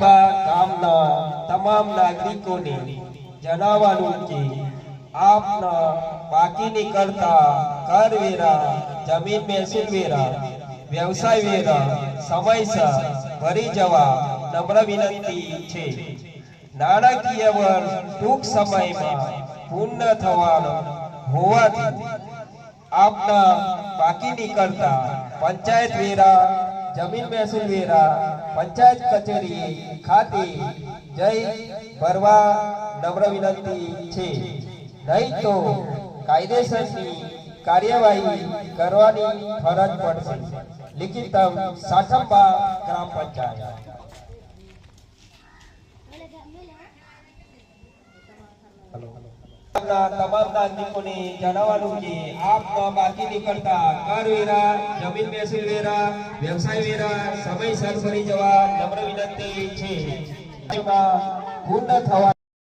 ગામના તમામ નાગરિકોને જણાવવાનું કે આપના બાકી નીકળતા કરવેરા જમીન મહેસૂલ વેરા, વ્યવસાય વેરા સમયસર ભરી જવા નમ્ર વિનંતી છે. નાણાકીય વર્ષ ટૂંક સમયમાં પૂર્ણ થવાનો હોવાથી આપના બાકી નીકળતા પંચાયત વેરા જમીન મહેસૂલ પંચાયત કચેરી ખાતે જઈ ભરવા નમ્ર વિનંતી છે. નહીં તો કાયદેસરની કાર્યવાહી કરવાની ફરજ પડશે. લિખિતમ સાઠંબા ગ્રામ પંચાયત. ગામના તમામ નાગરિકોને જણાવવાનું કે આપના બાકી નીકળતા કરવેરા જમીન મહેસૂલ વેરા, વ્યવસાય વેરા, સમયસર ભરી જવા નમ્ર વિનંતી છે. પૂર્ણ થવા